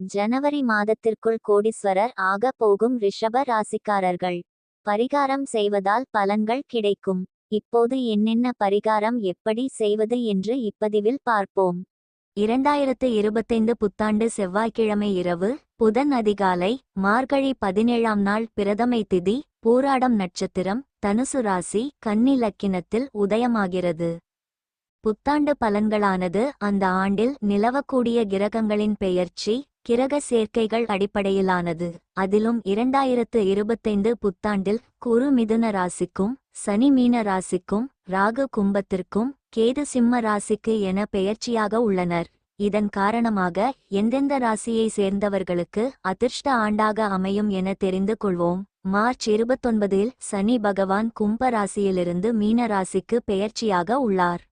ஜனவரி மாதத்திற்குள் கோடீஸ்வரர் ஆக போகும் ரிஷப ராசிக்காரர்கள். பரிகாரம் செய்வதால் பலன்கள் கிடைக்கும். இப்போது என்னென்ன பரிகாரம் எப்படி செய்வது என்று இப்பதிவில் பார்ப்போம். இரண்டாயிரத்து இருபத்தைந்து புத்தாண்டு செவ்வாய்க்கிழமை இரவு புதன் அதிகாலை மார்கழி பதினேழாம் நாள் பிரதமை திதி பூராடம் நட்சத்திரம் தனுசு ராசி கன்னி லக்கினத்தில் உதயமாகிறது. புத்தாண்டு பலன்களானது அந்த ஆண்டில் நிலவக்கூடிய கிரகங்களின் பெயர்ச்சி கிரக சேர்க்கைகள் அடிப்படையிலானது. அதிலும் இரண்டாயிரத்து இருபத்தைந்து புத்தாண்டில் குரு மிதுன ராசிக்கும் சனி மீன ராசிக்கும் ராகு கும்பத்திற்கும் கேது சிம்ம ராசிக்கு என பெயர்ச்சியாக உள்ளனர். இதன் காரணமாக எந்தெந்த ராசியை சேர்ந்தவர்களுக்கு அதிர்ஷ்ட ஆண்டாக அமையும் என தெரிந்து கொள்வோம். மார்ச் இருபத்தொன்பதில் சனி பகவான் கும்ப ராசியிலிருந்து மீன ராசிக்கு பெயர்ச்சியாக உள்ளார்.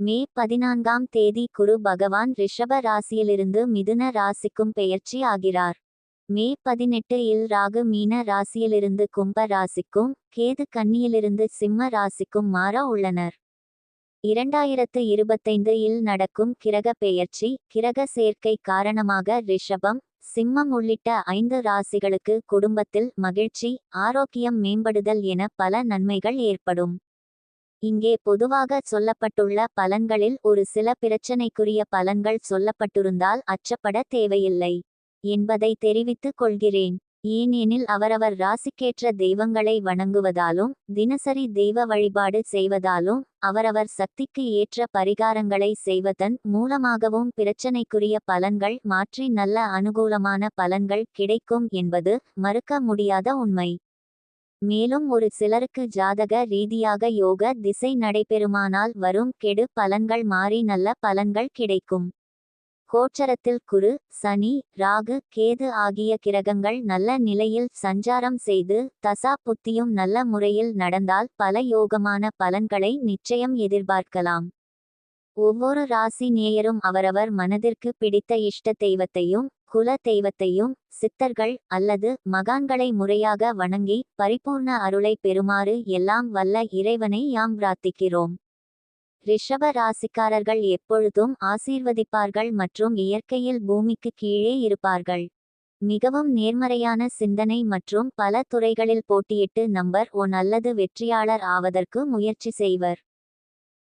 மே பதினான்காம் தேதி குரு பகவான் ரிஷப ராசியிலிருந்து மிதுன ராசிக்கும் பெயர்ச்சி ஆகிறார். மே பதினெட்டு இல் ராகு மீன ராசியிலிருந்து கும்ப ராசிக்கும் கேது கன்னியிலிருந்து சிம்ம ராசிக்கும் மாற உள்ளனர். இரண்டாயிரத்து இருபத்தைந்து இல் நடக்கும் கிரக பெயர்ச்சி கிரக சேர்க்கை காரணமாக ரிஷபம் சிம்மம் உள்ளிட்ட ஐந்து ராசிகளுக்கு குடும்பத்தில் மகிழ்ச்சி ஆரோக்கியம் மேம்படுதல் என பல நன்மைகள் ஏற்படும். இங்கே பொதுவாக சொல்லப்பட்டுள்ள பலன்களில் ஒரு சில பிரச்சனைக்குரிய பலன்கள் சொல்லப்பட்டிருந்தால் அச்சப்பட தேவையில்லை என்பதை தெரிவித்துக் கொள்கிறேன். ஏனெனில் அவரவர் ராசிக்கேற்ற தெய்வங்களை வணங்குவதாலும் தினசரி தெய்வ வழிபாடு செய்வதாலும் அவரவர் சக்திக்கு ஏற்ற பரிகாரங்களை செய்வதன் மூலமாகவும் பிரச்சனைக்குரிய பலன்கள் மாற்றி நல்ல அனுகூலமான பலன்கள் கிடைக்கும் என்பது மறுக்க முடியாத உண்மை. மேலும் ஒரு சிலருக்கு ஜாதக ரீதியாக யோக திசை நடைபெறுமானால் வரும் கெடு பலன்கள் மாறி நல்ல பலன்கள் கிடைக்கும். கோச்சரத்தில் குரு சனி ராகு கேது ஆகிய கிரகங்கள் நல்ல நிலையில் சஞ்சாரம் செய்து தசா புத்தியும் நல்ல முறையில் நடந்தால் பல யோகமான பலன்களை நிச்சயம் எதிர்பார்க்கலாம். ஒவ்வொரு ராசி நேயரும் அவரவர் மனதிற்கு பிடித்த இஷ்ட தெய்வத்தையும் குல தெய்வத்தையும் சித்தர்கள் அல்லது மகான்களை முறையாக வணங்கி பரிபூர்ண அருளை பெறுமாறு எல்லாம் வல்ல இறைவனை யாம் பிரார்த்திக்கிறோம். ரிஷப ராசிக்காரர்கள் எப்பொழுதும் ஆசீர்வதிப்பார்கள் மற்றும் இயற்கையில் பூமிக்கு கீழே இருப்பார்கள். மிகவும் நேர்மறையான சிந்தனை மற்றும் பல துறைகளில் போட்டியிட்டு நம்பர் ஒன் அல்லது வெற்றியாளர் ஆவதற்கு முயற்சி செய்வர்.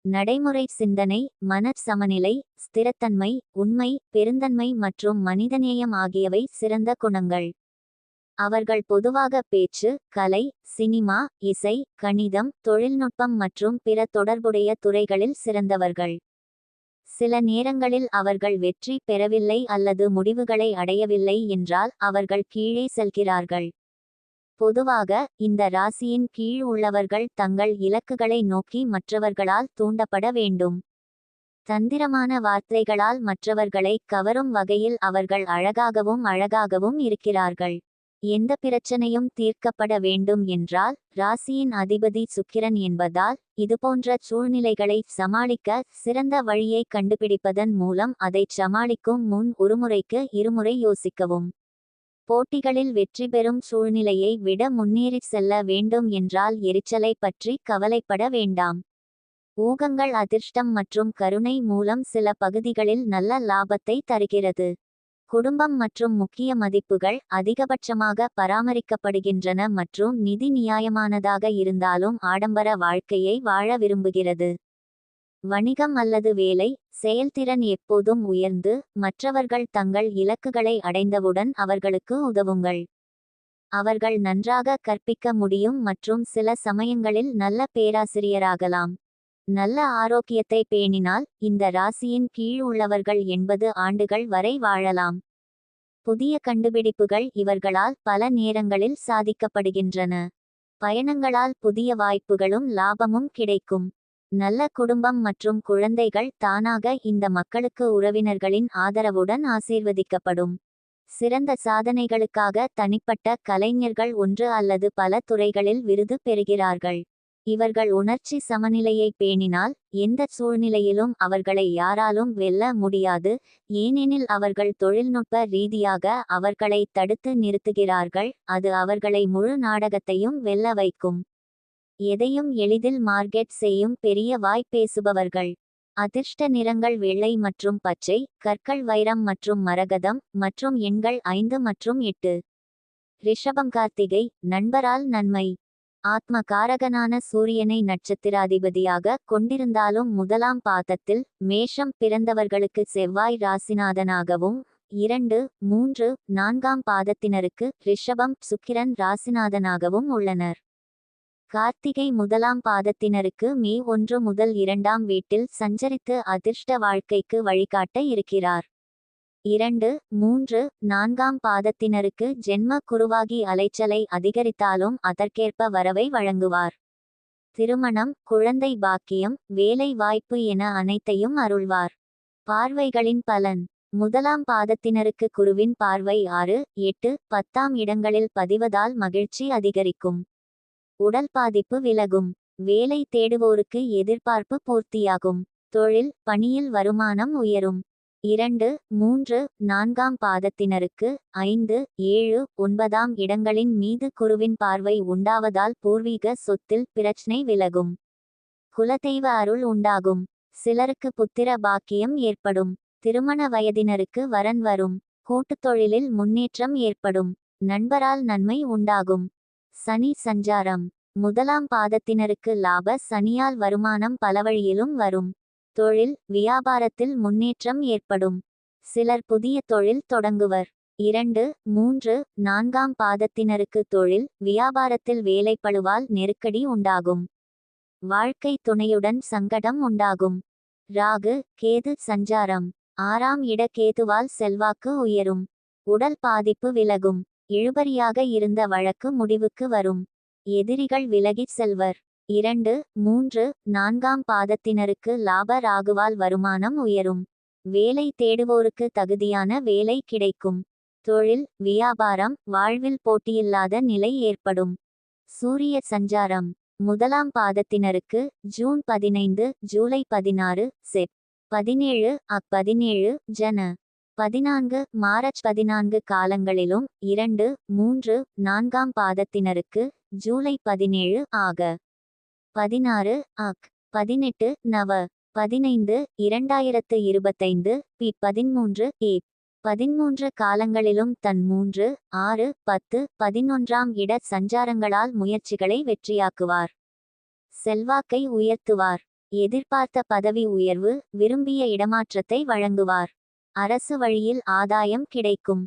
நடைமுறை சிந்தனை மன சமநிலை ஸ்திரத்தன்மை உண்மை பெருந்தன்மை மற்றும் மனிதநேயம் ஆகியவை சிறந்த குணங்கள். அவர்கள் பொதுவாக பேச்சு கலை சினிமா இசை கணிதம் தொழில்நுட்பம் மற்றும் பிற தொடர்புடைய துறைகளில் சிறந்தவர்கள். சில நேரங்களில் அவர்கள் வெற்றி பெறவில்லை அல்லது முடிவுகளை அடையவில்லை என்றால் அவர்கள் கீழே செல்கிறார்கள். பொதுவாக இந்த ராசியின் கீழ் உள்ளவர்கள் தங்கள் இலக்குகளை நோக்கி மற்றவர்களால் தூண்டப்பட வேண்டும். தந்திரமான வார்த்தைகளால் மற்றவர்களை கவரும் வகையில் அவர்கள் அழகாகவும் அழகாகவும் இருக்கிறார்கள். எந்த பிரச்சனையும் தீர்க்கப்பட வேண்டும் என்றால் ராசியின் அதிபதி சுக்கிரன் என்பதால் இதுபோன்ற சூழ்நிலைகளை சமாளிக்க சிறந்த வழியை கண்டுபிடிப்பதன் மூலம் அதைச் சமாளிக்கும் முன் ஒருமுறைக்கு இருமுறை யோசிக்கவும். போட்டிகளில் வெற்றி பெறும் சூழ்நிலையை விட முன்னேறிச் செல்ல வேண்டும் என்றால் எரிச்சலை பற்றி கவலைப்பட வேண்டாம். ஊகங்கள் அதிர்ஷ்டம் மற்றும் கருணை மூலம் சில பகுதிகளில் நல்ல லாபத்தை தருகிறது. குடும்பம் மற்றும் முக்கிய மதிப்புகள் அதிகபட்சமாக பராமரிக்கப்படுகின்றன மற்றும் நிதி நியாயமானதாக இருந்தாலும் ஆடம்பர வாழ்க்கையை வாழ விரும்புகிறது. வணிகம் அல்லது வேலை செயல்திறன் எப்போதும் உயர்ந்து மற்றவர்கள் தங்கள் இலக்குகளை அடைந்தவுடன் அவர்களுக்கு உதவுங்கள். அவர்கள் நன்றாக கற்பிக்க முடியும் மற்றும் சில சமயங்களில் நல்ல பேராசிரியராகலாம். நல்ல ஆரோக்கியத்தை பேணினால் இந்த ராசியின் கீழ் உள்ளவர்கள் எண்பது ஆண்டுகள் வரை வாழலாம். புதிய கண்டுபிடிப்புகள் இவர்களால் பல நேரங்களில் சாதிக்கப்படுகின்றன. பயணங்களால் புதிய வாய்ப்புகளும் லாபமும் கிடைக்கும். நல்ல குடும்பம் மற்றும் குழந்தைகள் தானாக இந்த மக்களுக்கு உறவினர்களின் ஆதரவுடன் ஆசீர்வதிக்கப்படும். சிறந்த சாதனைகளுக்காக தனிப்பட்ட கலைஞர்கள் ஒன்று அல்லது பல துறைகளில் விருது பெறுகிறார்கள். இவர்கள் உணர்ச்சி சமநிலையை பேணினால் எந்த சூழ்நிலையிலும் அவர்களை யாராலும் வெல்ல முடியாது. ஏனெனில் அவர்கள் தொழில்நுட்ப ரீதியாக அவர்களை தடுத்து நிறுத்துகிறார்கள். அது அவர்களை முழு நாடகத்தையும் வெல்ல வைக்கும். எதையும் எளிதில் மார்க்கெட் செய்யும் பெரிய வாய் பேசுபவர்கள். அதிர்ஷ்ட நிறங்கள் வெள்ளை மற்றும் பச்சை கற்கள் வைரம் மற்றும் மரகதம் மற்றும் எண்கள் ஐந்து மற்றும் எட்டு. ரிஷபம் கார்த்திகை நண்பரால் நன்மை. ஆத்ம காரகனான சூரியனை நட்சத்திராதிபதியாக கொண்டிருந்தாலும் முதலாம் பாதத்தில் மேஷம் பிறந்தவர்களுக்கு செவ்வாய் ராசிநாதனாகவும் இரண்டு மூன்று நான்காம் பாதத்தினருக்கு ரிஷபம் சுக்கிரன் ராசிநாதனாகவும் உள்ளனர். கார்த்திகை முதலாம் பாதத்தினருக்கு மே ஒன்று முதல் இரண்டாம் வீட்டில் சஞ்சரித்து அதிர்ஷ்ட வாழ்க்கைக்கு வழிகாட்ட இருக்கிறார். இரண்டு மூன்று நான்காம் பாதத்தினருக்கு ஜென்ம குருவாகி அலைச்சலை அதிகரித்தாலும் அதற்கேற்ப வரவை வழங்குவார். திருமணம் குழந்தை பாக்கியம் வேலை வாய்ப்பு என அனைத்தையும் அருள்வார். பார்வைகளின் பலன். முதலாம் பாதத்தினருக்கு குருவின் பார்வை ஆறு எட்டு பத்தாம் இடங்களில் பதிவதால் மகிழ்ச்சி அதிகரிக்கும். உடல் பாதிப்பு விலகும். வேலை தேடுவோருக்கு எதிர்பார்ப்பு பூர்த்தியாகும். தொழில் பணியில் வருமானம் உயரும். இரண்டு மூன்று நான்காம் பாதத்தினருக்கு ஐந்து ஏழு ஒன்பதாம் இடங்களின் மீது குருவின் பார்வை உண்டாவதால் பூர்வீக சொத்தில் பிரச்சனை விலகும். குலதெய்வ அருள் உண்டாகும். சிலருக்கு புத்திர பாக்கியம் ஏற்படும். திருமண வயதினருக்கு வரன் வரும். கூட்டுத் தொழிலில் முன்னேற்றம் ஏற்படும். நண்பரால் நன்மை உண்டாகும். சனி சஞ்சாரம். முதலாம் பாதத்தினருக்கு லாப சனியால் வருமானம் பலவழியிலும் வரும். தொழில் வியாபாரத்தில் முன்னேற்றம் ஏற்படும். சிலர் புதிய தொழில் தொடங்குவர். இரண்டு மூன்று நான்காம் பாதத்தினருக்கு தொழில் வியாபாரத்தில் வேலைப்படுவால் நெருக்கடி உண்டாகும். வாழ்க்கை துணையுடன் சங்கடம் உண்டாகும். ராகு கேது சஞ்சாரம். ஆறாம் இட கேதுவால் செல்வாக்கு உயரும். உடல் பாதிப்பு விலகும். இழுபறியாக இருந்த வழக்கு முடிவுக்கு வரும். எதிரிகள் விலகிச் செல்வர். இரண்டு மூன்று நான்காம் பாதத்தினருக்கு லாப ராகுவால் வருமானம் உயரும். வேலை தேடுவோருக்கு தகுதியான வேலை கிடைக்கும். தொழில் வியாபாரம் வாழ்வில் போட்டியில்லாத நிலை ஏற்படும். சூரிய சஞ்சாரம். முதலாம் பாதத்தினருக்கு ஜூன் பதினைந்து ஜூலை பதினாறு செப். பதினேழு அக் பதினேழு ஜன. பதினான்கு மார்ச் பதினான்கு காலங்களிலும் இரண்டு மூன்று நான்காம் பாதத்தினருக்கு ஜூலை பதினேழு ஆக. பதினாறு அக். பதினெட்டு நவ. பதினைந்து இரண்டாயிரத்து இருபத்தைந்து பி. பதிமூன்று ஏ. பதிமூன்று காலங்களிலும் தன் மூன்று ஆறு பத்து பதினொன்றாம் இட சஞ்சாரங்களால் முயற்சிகளை வெற்றியாக்குவார். செல்வாக்கை உயர்த்துவார். எதிர்பார்த்த பதவி உயர்வு விரும்பிய இடமாற்றத்தை வழங்குவார். அரசு வழியில் ஆதாயம் கிடைக்கும்.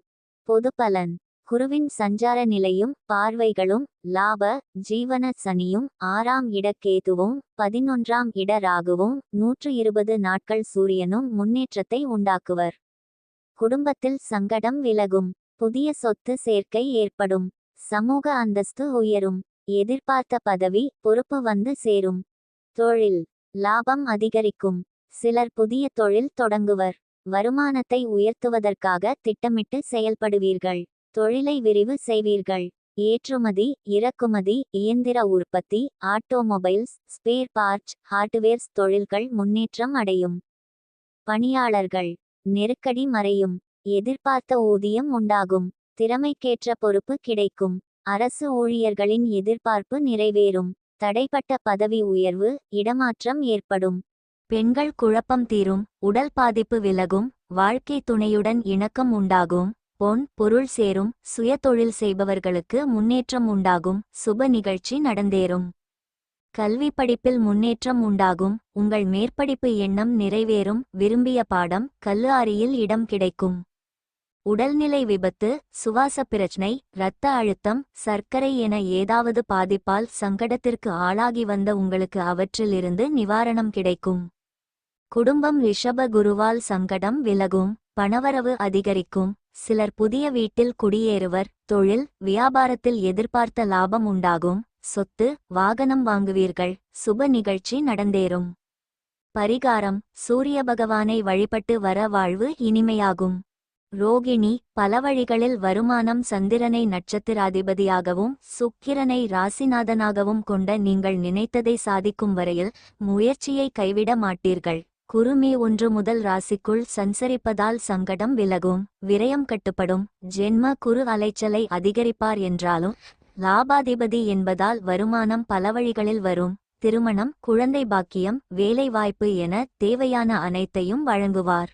பொதுபலன். குருவின் சஞ்சார நிலையும் பார்வைகளும் லாப ஜீவன சனியும் ஆறாம் இட கேதுவும் பதினொன்றாம் இட ராகுவும் நூற்று இருபது நாட்கள் சூரியனும் முன்னேற்றத்தை உண்டாக்குவர். குடும்பத்தில் சங்கடம் விலகும். புதிய சொத்து சேர்க்கை ஏற்படும். சமூக அந்தஸ்து உயரும். எதிர்பார்த்த பதவி பொறுப்பு வந்து சேரும். தொழில். லாபம் அதிகரிக்கும். சிலர் புதிய தொழில் தொடங்குவர். வருமானத்தை உயர்த்துவதற்காக திட்டமிட்டு செயல்படுவீர்கள். தொழிலை விரிவு செய்வீர்கள். ஏற்றுமதி இறக்குமதி இயந்திர உற்பத்தி ஆட்டோமொபைல்ஸ் ஸ்பேர் பார்ட்ஸ் ஹார்ட்வேர்ஸ் தொழில்கள் முன்னேற்றம் அடையும். பணியாளர்கள் நெருக்கடி மறையும். எதிர்பார்த்த ஊதியம் உண்டாகும். திறமைக்கேற்ற பொறுப்பு கிடைக்கும். அரசு ஊழியர்களின் எதிர்பார்ப்பு நிறைவேறும். தடைப்பட்ட பதவி உயர்வு இடமாற்றம் ஏற்படும். பெண்கள் குழப்பம் தீரும் உடல் பாதிப்பு விலகும் வாழ்க்கை துணையுடன் இணக்கம் உண்டாகும் பொன் பொருள் சேரும் சுய தொழில் செய்பவர்களுக்கு முன்னேற்றம் உண்டாகும் சுப நிகழ்ச்சி நடந்தேறும். கல்வி படிப்பில் முன்னேற்றம் உண்டாகும் உங்கள் மேற்படிப்பு எண்ணம் நிறைவேறும் விரும்பிய பாடம் கல்லூரியில் இடம் கிடைக்கும். உடல்நிலை விபத்து சுவாச பிரச்சனை இரத்த அழுத்தம் சர்க்கரை என ஏதாவது பாதிப்பால் சங்கடத்திற்கு ஆளாகி வந்த உங்களுக்கு அவற்றிலிருந்து நிவாரணம் கிடைக்கும். குடும்பம் ரிஷப குருவால் சங்கடம் விலகும் பணவரவு அதிகரிக்கும் சிலர் புதிய வீட்டில் குடியேறுவர் தொழில் வியாபாரத்தில் எதிர்பார்த்த லாபம் உண்டாகும் சொத்து வாகனம் வாங்குவீர்கள் சுப நிகழ்ச்சி நடந்தேறும். பரிகாரம் சூரிய பகவானை வழிபட்டு வர வாழ்வு இனிமையாகும். ரோகிணி பல வழிகளில் வருமானம் சந்திரனை நட்சத்திராதிபதியாகவும் சுக்கிரனை ராசிநாதனாகவும் கொண்ட நீங்கள் நினைத்ததை சாதிக்கும் வரையில் முயற்சியை கைவிட மாட்டீர்கள். குருமி ஒன்று முதல் ராசிக்குள் சஞ்சரிப்பதால் சங்கடம் விலகும் விரயம் கட்டுப்படும். ஜென்ம குரு அலைச்சலை அதிகரிப்பார் என்றாலும் லாபாதிபதி என்பதால் வருமானம் பல வழிகளில் வரும். திருமணம் குழந்தை பாக்கியம் வேலைவாய்ப்பு என தேவையான அனைத்தையும் வழங்குவார்.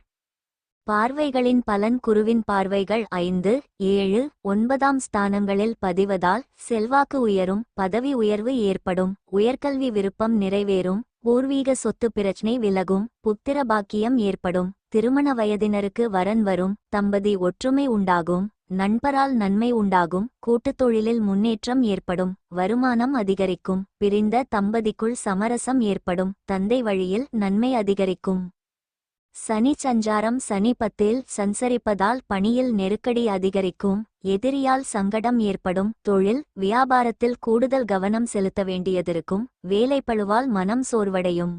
பார்வைகளின் பலன் குருவின் பார்வைகள் ஐந்து ஏழு ஒன்பதாம் ஸ்தானங்களில் பதிவதால் செல்வாக்கு உயரும் பதவி உயர்வு ஏற்படும் உயர்கல்வி விருப்பம் நிறைவேறும். பூர்வீக சொத்து பிரச்சினை விலகும் புத்திர பாக்கியம் ஏற்படும் திருமண வயதினருக்கு வரன் வரும் தம்பதி ஒற்றுமை உண்டாகும் நண்பரால் நன்மை உண்டாகும் கூட்டுத் தொழிலில் முன்னேற்றம் ஏற்படும் வருமானம் அதிகரிக்கும் பிரிந்த தம்பதிக்குள் சமரசம் ஏற்படும் தந்தை வழியில் நன்மை அதிகரிக்கும். சனி சஞ்சாரம் சனி பத்தில் சஞ்சரிப்பதால் பணியில் நெருக்கடி அதிகரிக்கும் எதிரியால் சங்கடம் ஏற்படும் தொழில் வியாபாரத்தில் கூடுதல் கவனம் செலுத்த வேண்டியதிருக்கும் வேலைப்பழுவால் மனம் சோர்வடையும்.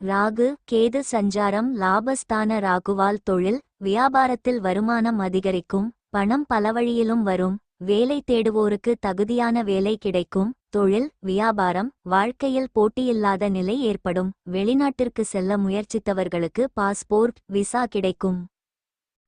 ராகு கேது சஞ்சாரம் லாபஸ்தான ராகுவால் தொழில் வியாபாரத்தில் வருமானம் அதிகரிக்கும் பணம் பல வழியிலும் வரும் வேலை தேடுவோருக்கு தகுதியான வேலை கிடைக்கும் தொழில் வியாபாரம் வாழ்க்கையில் போட்டியில்லாத நிலை ஏற்படும். வெளிநாட்டிற்கு செல்ல முயற்சித்தவர்களுக்கு பாஸ்போர்ட் விசா கிடைக்கும்.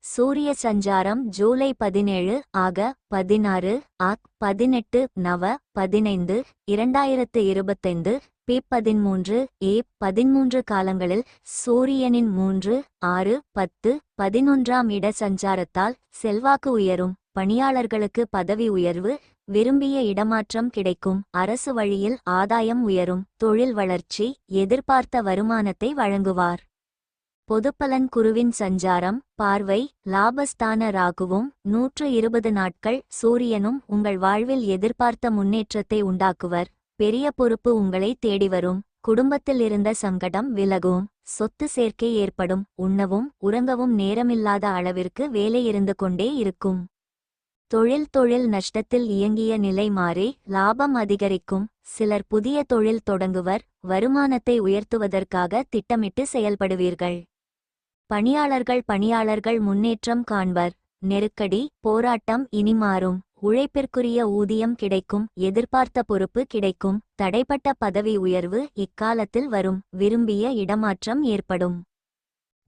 சூரிய சஞ்சாரம் ஜூலை பதினேழு ஆக பதினாறு ஆக் பதினெட்டு நவ பதினைந்து இரண்டாயிரத்து இருபத்தைந்து பி பதிமூன்று ஏ பதிமூன்று காலங்களில் சூரியனின் மூன்று ஆறு பத்து பதினொன்றாம் இட சஞ்சாரத்தால் செல்வாக்கு உயரும். பணியாளர்களுக்கு பதவி உயர்வு விரும்பிய இடமாற்றம் கிடைக்கும். அரசு வழியில் ஆதாயம் உயரும். தொழில் வளர்ச்சி எதிர்பார்த்த வருமானத்தை வழங்குவார். பொதுப்பலன் குருவின் சஞ்சாரம் பார்வை லாபஸ்தான ராகுவும் நூற்று இருபது நாட்கள் சூரியனும் உங்கள் வாழ்வில் எதிர்பார்த்த முன்னேற்றத்தை உண்டாக்குவர். பெரிய பொறுப்பு உங்களை தேடி வரும். குடும்பத்தில் இருந்த சங்கடம் விலகும். சொத்து சேர்க்கை ஏற்படும். உண்ணவும் உறங்கவும் நேரமில்லாத அளவிற்கு வேலை இருந்து கொண்டே இருக்கும். தொழில் தொழில் நஷ்டத்தில் இயங்கிய நிலை மாறி லாபம் அதிகரிக்கும். சிலர் புதிய தொழில் தொடங்குவர் வருமானத்தை உயர்த்துவதற்காக திட்டமிட்டு செயல்படுவீர்கள். பணியாளர்கள் பணியாளர்கள் முன்னேற்றம் காண்பர். நெருக்கடி போராட்டம் இனி மாறும். உழைப்பிற்குரிய ஊதியம் கிடைக்கும் எதிர்பார்த்த பொறுப்பு கிடைக்கும். தடைப்பட்ட பதவி உயர்வு இக்காலத்தில் வரும் விரும்பிய இடமாற்றம் ஏற்படும்.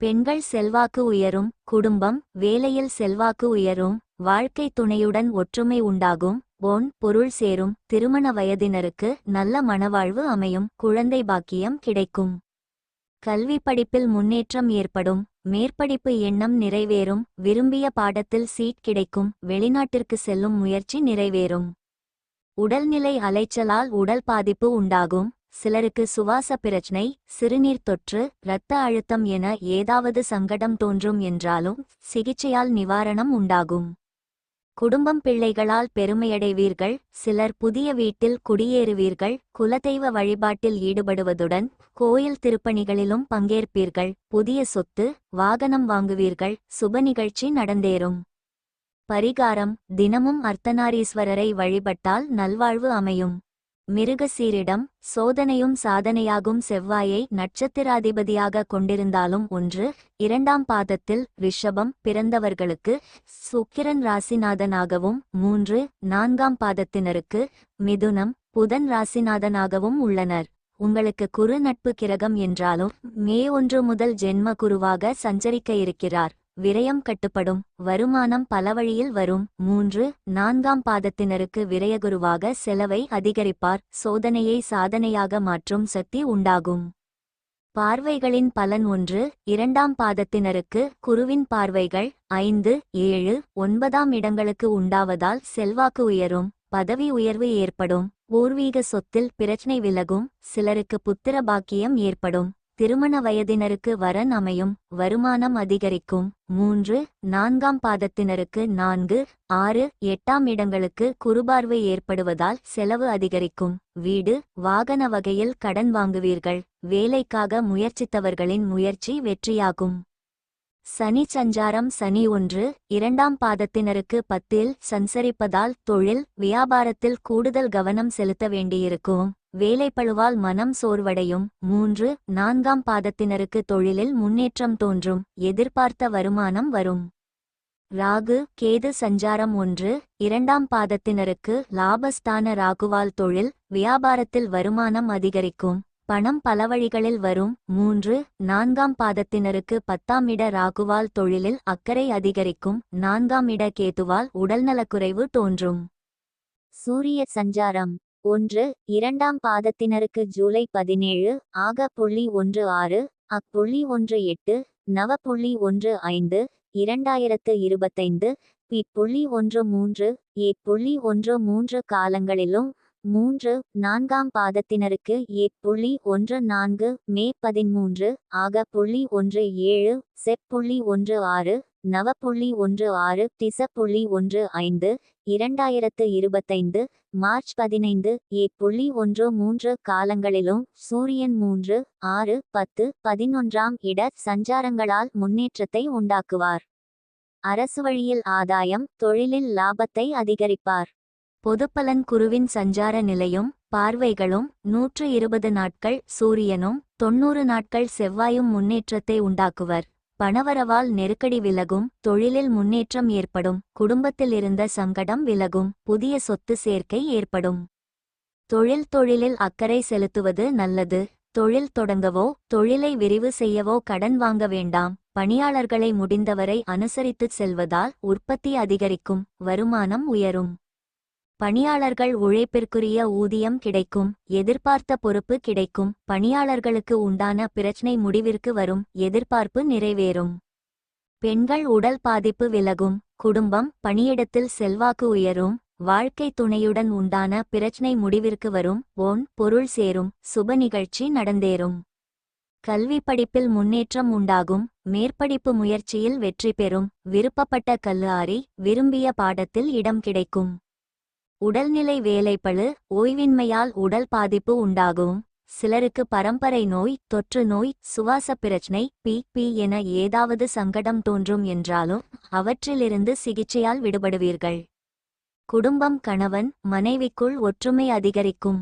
பெண்கள் செல்வாக்கு உயரும் குடும்பம் வேலையில் செல்வாக்கு உயரும் வாழ்க்கை துணையுடன் ஒற்றுமை உண்டாகும் பொன் பொருள் சேரும் திருமண வயதினருக்கு நல்ல மனவாழ்வு அமையும் குழந்தை பாக்கியம் கிடைக்கும். கல்வி படிப்பில் முன்னேற்றம் ஏற்படும் மேற்படிப்பு எண்ணம் நிறைவேறும் விரும்பிய பாடத்தில் சீட் கிடைக்கும் வெளிநாட்டிற்கு செல்லும் முயற்சி நிறைவேறும். உடல்நிலை அலைச்சலால் உடல் பாதிப்பு உண்டாகும் சிலருக்கு சுவாச பிரச்சனை சிறுநீர் தொற்று இரத்த அழுத்தம் என ஏதாவது சங்கடம் தோன்றும் என்றாலும் சிகிச்சையால் நிவாரணம் உண்டாகும். குடும்பம் பிள்ளைகளால் பெருமையடைவீர்கள் சிலர் புதிய வீட்டில் குடியேறுவீர்கள் குலதெய்வ வழிபாட்டில் ஈடுபடுவதுடன் கோயில் திருப்பணிகளிலும் பங்கேற்பீர்கள் புதிய சொத்து வாகனம் வாங்குவீர்கள் சுப நிகழ்ச்சி நடந்தேறும். பரிகாரம் தினமும் அர்த்தநாரீஸ்வரரை வழிபட்டால் நல்வாழ்வு அமையும். மிருகசீரிடம் சோதனையும் சாதனையாகும் செவ்வாயை நட்சத்திராதிபதியாக கொண்டிருந்தாலும் ஒன்று இரண்டாம் பாதத்தில் ரிஷபம் பிறந்தவர்களுக்கு சுக்கிரன் ராசிநாதனாகவும் மூன்று நான்காம் பாதத்தினருக்கு மிதுனம் புதன் ராசிநாதனாகவும் உள்ளனர். உங்களுக்கு குரு நட்பு கிரகம் என்றாலும் மே ஒன்று முதல் ஜென்ம குருவாக சஞ்சரிக்க இருக்கிறார். விரயம் கட்டுப்படும். வருமானம் பல வழியில் வரும். மூன்று நான்காம் பாதத்தினருக்கு விரயகுருவாக செலவை அதிகரிப்பார். சோதனையை சாதனையாக மாற்றும் சக்தி உண்டாகும். பார்வைகளின் பலன் ஒன்று இரண்டாம் பாதத்தினருக்கு குருவின் பார்வைகள் ஐந்து ஏழு ஒன்பதாம் இடங்களுக்கு உண்டாவதால் செல்வாக்கு உயரும். பதவி உயர்வு ஏற்படும். பூர்வீக சொத்தில் பிரச்சனை விலகும். சிலருக்கு புத்திர பாக்கியம் ஏற்படும். திருமண வயதினருக்கு வரன் அமையும் வருமானம் அதிகரிக்கும். மூன்று நான்காம் பாதத்தினருக்கு நான்கு ஆறு எட்டாம் இடங்களுக்கு குறுபார்வை ஏற்படுவதால் செலவு அதிகரிக்கும். வீடு வாகன வகையில் கடன் வாங்குவீர்கள். வேலைக்காக முயற்சித்தவர்களின் முயற்சி வெற்றியாகும். சனி சஞ்சாரம் சனி ஒன்று இரண்டாம் பாதத்தினருக்கு பத்தில் சஞ்சரிப்பதால் தொழில் வியாபாரத்தில் கூடுதல் கவனம் செலுத்த வேண்டியிருக்கும். வேலைப்பழுவால் மனம் சோர்வடையும். மூன்று நான்காம் பாதத்தினருக்கு தொழிலில் முன்னேற்றம் தோன்றும். எதிர்பார்த்த வருமானம் வரும். ராகு கேது சஞ்சாரம் ஒன்று. இரண்டாம் பாதத்தினருக்கு லாபஸ்தான ராகுவால் தொழில் வியாபாரத்தில் வருமானம் அதிகரிக்கும். பணம் பல வழிகளில் வரும். மூன்று நான்காம் பாதத்தினருக்கு பத்தாம் இட ராகுவால் தொழிலில் அக்கறை அதிகரிக்கும். நான்காம் இட கேதுவால் உடல்நலக்குறைவு தோன்றும். சூரிய சஞ்சாரம். ஒன்று இரண்டாம் பாதத்தினருக்கு ஜூலை பதினேழு ஆக புள்ளி ஒன்று ஆறு அப்புள்ளி ஒன்று எட்டு நவ புள்ளி ஒன்று ஐந்து இரண்டாயிரத்து இருபத்தைந்து பி புள்ளி ஒன்று மூன்று ஏ புள்ளி ஒன்று மூன்று காலங்களிலும் மூன்று நான்காம் பாதத்தினருக்கு ஏ புள்ளி ஒன்று நான்கு மே பதிமூன்று ஆக புள்ளி ஒன்று ஏழு செப் புள்ளி ஒன்று ஆறு நவ புள்ளி ஒன்று ஆறு திச புள்ளி ஒன்று ஐந்து இரண்டாயிரத்து இருபத்தைந்து மார்ச் பதினைந்து ஏ புள்ளி ஒன்று மூன்று காலங்களிலும் சூரியன் மூன்று ஆறு பத்து பதினொன்றாம் இட சஞ்சாரங்களால் முன்னேற்றத்தை உண்டாக்குவார். அரசு வழியில் ஆதாயம் தொழிலில் லாபத்தை அதிகரிப்பார். பொதுப்பலன் குருவின் சஞ்சார நிலையும் பார்வைகளும் நூற்று இருபது நாட்கள் சூரியனும் தொன்னூறு நாட்கள் செவ்வாயும் முன்னேற்றத்தை உண்டாக்குவர். பணவரவால் நெருக்கடி விலகும் தொழிலில் முன்னேற்றம் ஏற்படும் குடும்பத்தில் இருந்த சங்கடம் விலகும் புதிய சொத்து சேர்க்கை ஏற்படும். தொழில் தொழிலில் அக்கறை செலுத்துவது நல்லது. தொழில் தொடங்கவோ தொழிலை விரிவு செய்யவோ கடன் வாங்க வேண்டாம். பணியாளர்களை முடிந்தவரை அனுசரித்துச் செல்வதால் உற்பத்தி அதிகரிக்கும் வருமானம் உயரும். பணியாளர்கள் உழைப்பிற்குரிய ஊதியம் கிடைக்கும் எதிர்பார்த்த பொறுப்பு கிடைக்கும் பணியாளர்களுக்கு உண்டான பிரச்சினை முடிவிற்கு வரும் எதிர்பார்ப்பு நிறைவேறும். பெண்கள் உடல் பாதிப்பு விலகும் குடும்பம் பணியிடத்தில் செல்வாக்கு உயரும் வாழ்க்கை துணையுடன் உண்டான பிரச்சினை முடிவிற்கு வரும் ஓன் பொருள் சேரும் சுப நிகழ்ச்சி நடந்தேறும். கல்வி படிப்பில் முன்னேற்றம் உண்டாகும் மேற்படிப்பு முயற்சியில் வெற்றி பெறும் விருப்பப்பட்ட கல்லூரி விரும்பிய பாடத்தில் இடம் கிடைக்கும். உடல்நிலை வேலைப்பளு ஓய்வின்மையால் உடல் பாதிப்பு உண்டாகும். சிலருக்கு பரம்பரை நோய் தொற்று நோய் சுவாச பிரச்சனை பி பி என ஏதாவது சங்கடம் தோன்றும் என்றாலும் அவற்றிலிருந்து சிகிச்சையால் விடுபடுவீர்கள். குடும்பம் கணவன் மனைவிக்குள் ஒற்றுமை அதிகரிக்கும்.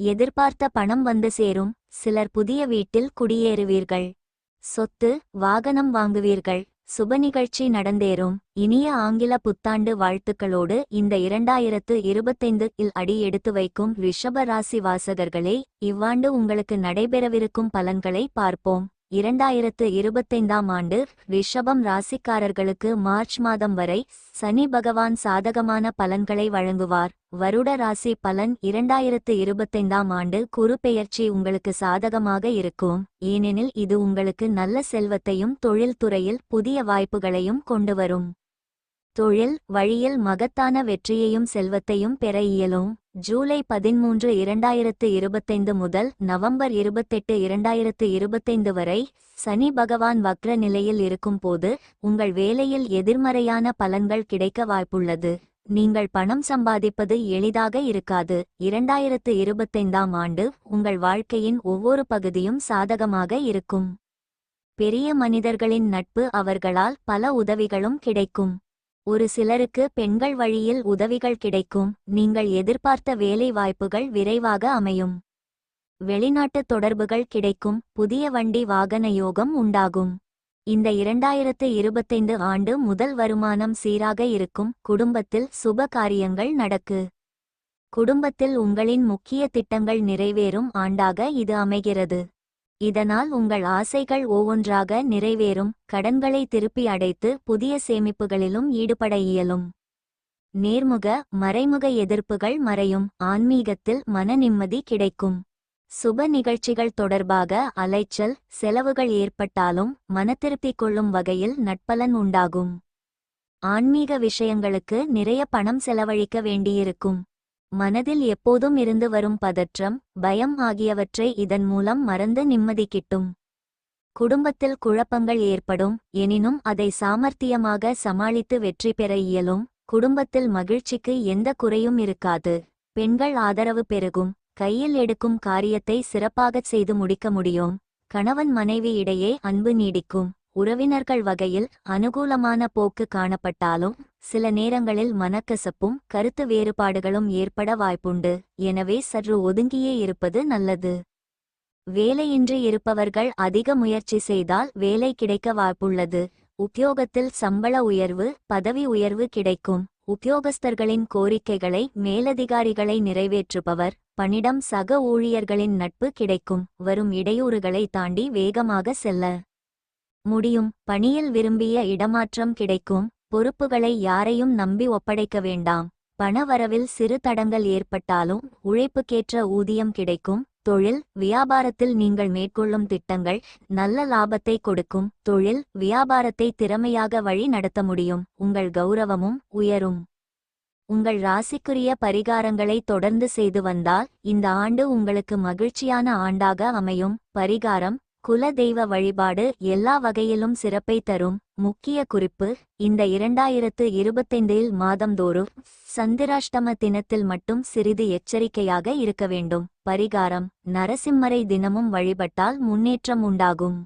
எதிர்பார்த்த பணம் வந்து சேரும். சிலர் புதிய வீட்டில் குடியேறுவீர்கள். சொத்து வாகனம் வாங்குவீர்கள். சுப நிகழ்ச்சி நடந்தேறும். இனிய ஆங்கில புத்தாண்டு வாழ்த்துக்களோடு இந்த இரண்டாயிரத்து இருபத்தைந்து இல் அடி எடுத்து வைக்கும் ரிஷப ராசி வாசகர்களே இவ்வாண்டு உங்களுக்கு நடைபெறவிருக்கும் பலன்களை பார்ப்போம். இரண்டாயிரத்து இருபத்தைந்தாம் ஆண்டு ரிஷபம் ராசிக்காரர்களுக்கு மார்ச் மாதம் வரை சனி பகவான் சாதகமான பலன்களை வழங்குவார். வருட ராசி பலன் இரண்டாயிரத்து இருபத்தைந்தாம் ஆண்டு குரு பெயர்ச்சி உங்களுக்கு சாதகமாக இருக்கும். ஏனெனில் இது உங்களுக்கு நல்ல செல்வத்தையும் தொழில்துறையில் புதிய வாய்ப்புகளையும் கொண்டு வரும். தொழில் வழியில் மகத்தான வெற்றியையும் செல்வத்தையும் பெற இயலும். ஜூலை பதிமூன்று இரண்டாயிரத்து இருபத்தைந்து முதல் நவம்பர் இருபத்தெட்டு இரண்டாயிரத்து இருபத்தைந்து வரை சனி பகவான் வக்ர நிலையில் இருக்கும்போது உங்கள் வேலையில் எதிர்மறையான பலன்கள் கிடைக்க வாய்ப்புள்ளது. நீங்கள் பணம் சம்பாதிப்பது எளிதாக இருக்காது. இரண்டாயிரத்து இருபத்தைந்தாம் ஆண்டு உங்கள் வாழ்க்கையின் ஒவ்வொரு பகுதியும் சாதகமாக இருக்கும். பெரிய மனிதர்களின் நட்பு அவர்களால் பல உதவிகளும் கிடைக்கும். ஒரு சிலருக்கு பெண்கள் வழியில் உதவிகள் கிடைக்கும். நீங்கள் எதிர்பார்த்த வேலை வாய்ப்புகள் விரைவாக அமையும். வெளிநாட்டு தொடர்புகள் கிடைக்கும். புதிய வண்டி வாகன யோகம் உண்டாகும். இந்த இரண்டாயிரத்து இருபத்தைந்து ஆண்டு முதல் வருமானம் சீராக இருக்கும். குடும்பத்தில் சுப காரியங்கள் நடக்கு. குடும்பத்தில் உங்களின் முக்கிய திட்டங்கள் நிறைவேறும். ஆண்டாக இது அமைகிறது. இதனால் உங்கள் ஆசைகள் ஒவ்வொன்றாக நிறைவேறும் கடன்களை திருப்பி அடைத்து புதிய சேமிப்புகளிலும் ஈடுபட இயலும். நேர்முக மறைமுக எதிர்ப்புகள் மறையும் ஆன்மீகத்தில் மன நிம்மதி கிடைக்கும். சுப நிகழ்ச்சிகள் தொடர்பாக அலைச்சல் செலவுகள் ஏற்பட்டாலும் மனத்திருப்பிக் கொள்ளும் வகையில் நட்பலன் உண்டாகும். ஆன்மீக விஷயங்களுக்கு நிறைய பணம் செலவழிக்க வேண்டியிருக்கும். மனதில் எப்போதும் இருந்து வரும் பதற்றம் பயம் ஆகியவற்றை இதன் மூலம் மறந்து நிம்மதி கிட்டும். குடும்பத்தில் குழப்பங்கள் ஏற்படும் எனினும் அதை சாமர்த்தியமாக சமாளித்து வெற்றி பெற இயலும் குடும்பத்தில் மகிழ்ச்சிக்கு எந்த குறையும் இருக்காது. பெண்கள் ஆதரவு பெருகும் கையில் எடுக்கும் காரியத்தை சிறப்பாகச் செய்து முடிக்க முடியும் கணவன் மனைவி இடையே அன்பு நீடிக்கும். உறவினர்கள் வகையில் அனுகூலமான போக்கு காணப்பட்டாலும் சில நேரங்களில் மனக்கசப்பும் கருத்து வேறுபாடுகளும் ஏற்பட வாய்ப்புண்டு. எனவே சற்று ஒதுங்கியே இருப்பது நல்லது. வேலையின்றி இருப்பவர்கள் அதிக முயற்சி செய்தால் வேலை கிடைக்க வாய்ப்புள்ளது. உத்தியோகத்தில் சம்பள உயர்வு பதவி உயர்வு கிடைக்கும். உத்தியோகஸ்தர்களின் கோரிக்கைகளை மேலதிகாரிகளை நிறைவேற்றுபவர் பணிடம் சக ஊழியர்களின் நட்பு கிடைக்கும். வரும் இடையூறுகளை தாண்டி வேகமாக செல்ல. முடியும். பணியில் விரும்பிய இடமாற்றம் கிடைக்கும். பொறுப்புகளை யாரையும் நம்பி ஒப்படைக்க வேண்டாம். பணவரவில் சிறு தடங்கள் ஏற்பட்டாலும் உழைப்புக்கேற்ற ஊதியம் கிடைக்கும். தொழில் வியாபாரத்தில் நீங்கள் மேற்கொள்ளும் திட்டங்கள் நல்ல லாபத்தை கொடுக்கும். தொழில் வியாபாரத்தை திறமையாக வழி நடத்த முடியும். உங்கள் கௌரவமும் உயரும். உங்கள் ராசிக்குரிய பரிகாரங்களை தொடர்ந்து செய்து வந்தால் இந்த ஆண்டு உங்களுக்கு மகிழ்ச்சியான ஆண்டாக அமையும். பரிகாரம் குல தெய்வ வழிபாடு எல்லா வகையிலும் சிறப்பை தரும். முக்கிய குறிப்பு இந்த இரண்டாயிரத்து இருபத்தைந்தில் மாதந்தோறும் சந்திராஷ்டம தினத்தில் மட்டும் சிறிது எச்சரிக்கையாக இருக்க வேண்டும். பரிகாரம் நரசிம்மரை தினமும் வழிபட்டால் முன்னேற்றம் உண்டாகும்.